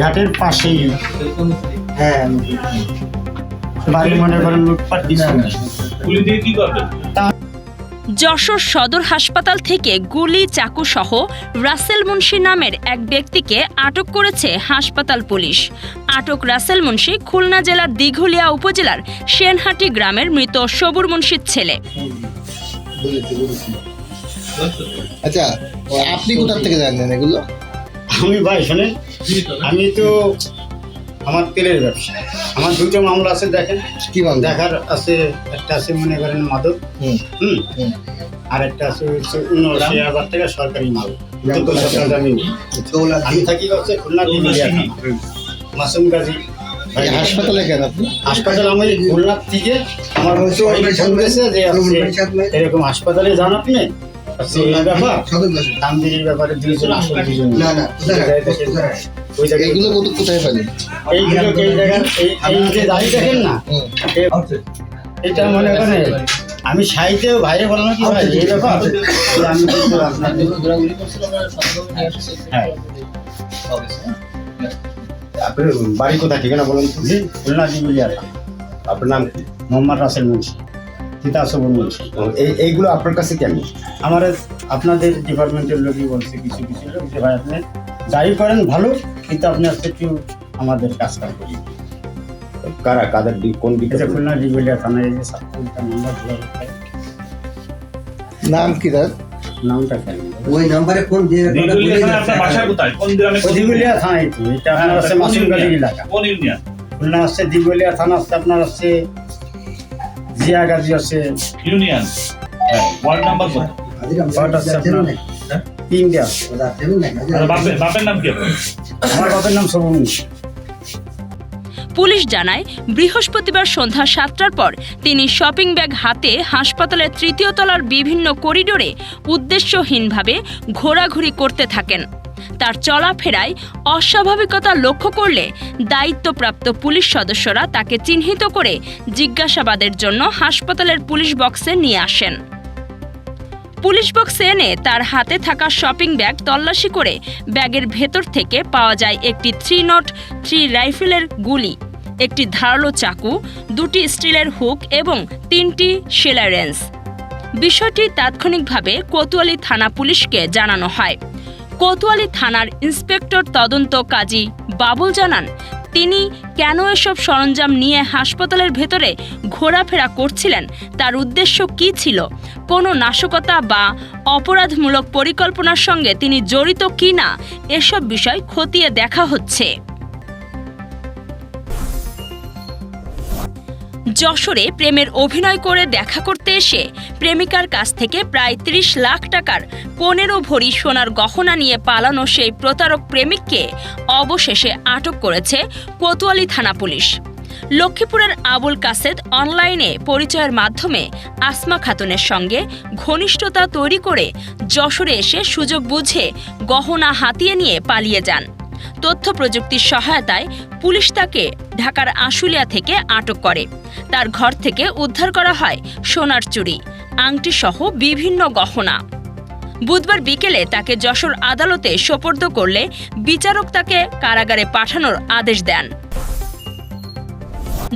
ঘাটের পাশেই। হ্যাঁ বাড়ি মনে করেন লুটপাট কি করবে? যশোর সদর হাসপাতাল থেকে গুলি চাকু সহ রাসেল মুন্সি নামের এক ব্যক্তিকে আটক করেছে হাসপাতাল পুলিশ। আটক রাসেল মুন্সি খুলনা জেলার দিঘুলিয়া উপজেলার সেনহাটি গ্রামের মৃত সবুর মুন্সির ছেলে। আচ্ছা আপনি কোথা থেকে জানেন এগুলো? আমি ভাই শোনেন আমি তো আমার তেলের ব্যবসা। আমার দুটো মামলা আছে দেখেন। কি মামলা? দেখার আছে একটা আছে মনে করেন মাদক হুম আর একটা আছে হচ্ছে উনআশি হাজার টাকা সরকারি মাল। আমি থাকি হচ্ছে খুলনা মাসুম গাজী। ভাই, হাসপাতালে কেন আপনি? হাসপাতাল আমি খুলনা থেকে আমার হচ্ছে যে এরকম হাসপাতালে যান আপনি? দামদিরির ব্যাপারে? দুইজন আসলে দুইজন না, না, ওই জায়গায় কোথায় পেলেন এইগুলো এই জায়গার এই এই যে দাঁড়িয়ে দেখেন না? এটা মনে করেন আমি সাইতেও বাইরে বললাম কি ভাই এই ব্যাপার? যে আমি কিন্তু আপনাদের হ্যাঁ। আপনার বাড়ি কোথায়? ঠিকানা বলুন খুলনা আপনার নাম কি? মোহাম্মদ রাসেল মুন্সি। সীতা সবুর এই এইগুলো আপনার কাছে কেন? আমার আপনাদের ডিপার্টমেন্টের লোকই বলছে কিছু কিছু লোক যে ভাই আপনি যাই করেন ভালো কিন্তু আপনি আজকে একটু আমাদের কাজ কাম করি কারা কাদের কোন দিকে খুলনা দিগুলিয়া থানায় এই যে সাতটা নাম্বার ধরে নাম কি তার? নামটা কেন? ওই নাম্বারে ফোন দিয়ে থানা আপনার বাসা কোথায়? কোন গ্রামে কোন- দিগুলিয়া থানায় তো এটা আপনার হচ্ছে কোন মাসুমগালি এলাকা। কোন ইউনিয়ন? খুলনা হচ্ছে দিগুলিয়া থানা হচ্ছে আপনার হচ্ছে জিয়াগাজি আছে। ইউনিয়ন হ্যাঁ ওয়ার্ড নাম্বার কত? ওটা হচ্ছে আপনার। তিনটে আছে বাপের বাপের নাম কি আমার বাপের নাম সবুর পুলিশ জানায় বৃহস্পতিবার সন্ধ্যা সাতটার পর তিনি শপিং ব্যাগ হাতে হাসপাতালের তৃতীয় তলার বিভিন্ন করিডোরে উদ্দেশ্যহীনভাবে ঘোরাঘুরি করতে থাকেন। তার চলাফেরায় অস্বাভাবিকতা লক্ষ্য করলে দায়িত্বপ্রাপ্ত পুলিশ সদস্যরা তাকে চিহ্নিত করে জিজ্ঞাসাবাদের জন্য হাসপাতালের পুলিশ বক্সে নিয়ে আসেন। পুলিশ বক্সে এনে তার হাতে থাকা শপিং ব্যাগ তল্লাশি করে ব্যাগের ভেতর থেকে পাওয়া যায় একটি থ্রি নট থ্রি রাইফেলের গুলি, একটি ধারালো চাকু, দুটি স্টিলের হুক এবং তিনটি সেলাই রেঞ্জ। বিষয়টি তাৎক্ষণিকভাবে কোতোয়ালি থানা পুলিশকে জানানো হয়। কোতোয়ালি থানার ইন্সপেক্টর তদন্ত কাজী বাবুল জানান, তিনি কেন এসব সরঞ্জাম নিয়ে হাসপাতালের ভেতরে ঘোরাফেরা করছিলেন, তার উদ্দেশ্য কি ছিল, কোনো নাশকতা বা অপরাধমূলক পরিকল্পনার সঙ্গে তিনি জড়িত কি না এসব বিষয় খতিয়ে দেখা হচ্ছে। যশোরে প্রেমের অভিনয় করে দেখা করতে এসে প্রেমিকার কাছ থেকে প্রায় ত্রিশ লাখ টাকার পনেরো ভরি সোনার গহনা নিয়ে পালানো সেই প্রতারক প্রেমিককে অবশেষে আটক করেছে কোতোয়ালি থানা পুলিশ। লক্ষ্মীপুরের আবুল কাসেদ অনলাইনে পরিচয়ের মাধ্যমে আসমা খাতুনের সঙ্গে ঘনিষ্ঠতা তৈরি করে যশোরে এসে সুযোগ বুঝে গহনা হাতিয়ে নিয়ে পালিয়ে যান। তথ্য প্রযুক্তির সহায়তায় পুলিশ তাকে ঢাকার আশুলিয়া থেকে আটক করে। তার ঘর থেকে উদ্ধার করা হয় সোনার চুরি আংটি সহ বিভিন্ন গহনা। বুধবার বিকেলে তাকে যশোর আদালতে সোপর্দ করলে বিচারক তাকে কারাগারে পাঠানোর আদেশ দেন।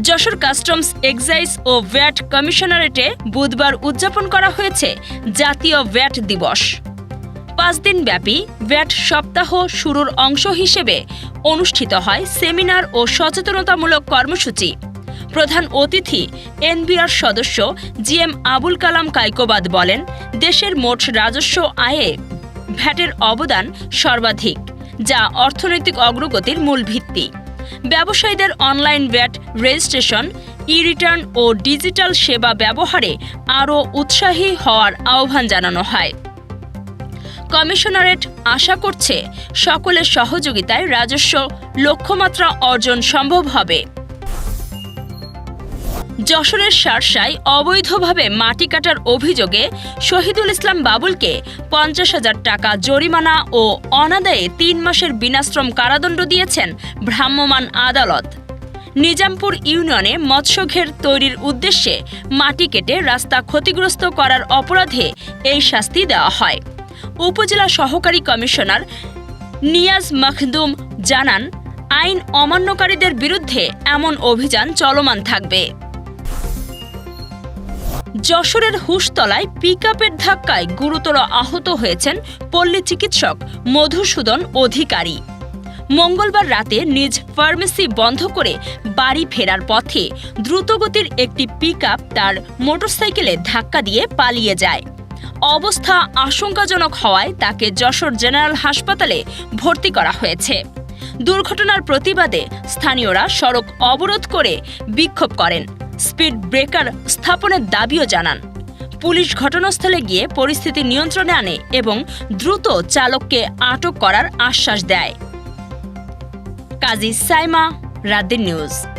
যশোর কাস্টমস এক্সাইজ ও ভ্যাট কমিশনারেটে বুধবার উদযাপন করা হয়েছে জাতীয় ভ্যাট দিবস। পাঁচ দিন ব্যাপী ভ্যাট সপ্তাহ শুরুর অংশ হিসেবে অনুষ্ঠিত হয় সেমিনার ও সচেতনতামূলক কর্মসূচি। প্রধান অতিথি এনবিআর সদস্য জি এম আবুল কালাম কাইকোবাদ বলেন, দেশের মোট রাজস্ব আয়ে ভ্যাটের অবদান সর্বাধিক, যা অর্থনৈতিক অগ্রগতির মূল ভিত্তি। ব্যবসায়ীদের online VAT registration e return ও ডিজিটাল সেবা ব্যবহারে আরও উৎসাহী হওয়ার আহ্বান জানানো হয়। কমিশনারেট আশা করছে সকলের সহযোগিতায় রাজস্ব লক্ষ্যমাত্রা অর্জন সম্ভব হবে। যশোরের শার্শায় অবৈধভাবে মাটি কাটার অভিযোগে শহীদুল ইসলাম বাবুলকে পঞ্চাশ হাজার টাকা জরিমানা ও অনাদায়ে তিন মাসের বিনাশ্রম কারাদণ্ড দিয়েছেন ভ্রাম্যমাণ আদালত। নিজামপুর ইউনিয়নে মৎস্যঘের তৈরির উদ্দেশ্যে মাটি কেটে রাস্তা ক্ষতিগ্রস্ত করার অপরাধে এই শাস্তি দেওয়া হয়। উপজেলা সহকারী কমিশনার নিয়াজ মখদুম জানান, আইন অমান্যকারীদের বিরুদ্ধে এমন অভিযান চলমান থাকবে। যশোরের হুশতলায় পিকআপের ধাক্কায় গুরুতর আহত হয়েছেন পল্লী চিকিৎসক মধুসূদন অধিকারী। মঙ্গলবার রাতে নিজ ফার্মেসি বন্ধ করে বাড়ি ফেরার পথে দ্রুতগতির একটি পিকআপ তার মোটরসাইকেলে ধাক্কা দিয়ে পালিয়ে যায়। অবস্থা আশঙ্কাজনক হওয়ায় তাকে যশোর জেনারেল হাসপাতালে ভর্তি করা হয়েছে। দুর্ঘটনার প্রতিবাদে স্থানীয়রা সড়ক অবরোধ করে বিক্ষোভ করেন। স্পিড ব্রেকার স্থাপনের দাবিও জানান। পুলিশ ঘটনাস্থলে গিয়ে পরিস্থিতি নিয়ন্ত্রণে আনে এবং দ্রুত চালককে আটক করার আশ্বাস দেয়। কাজী সাইমা রাদ্দিন নিউজ।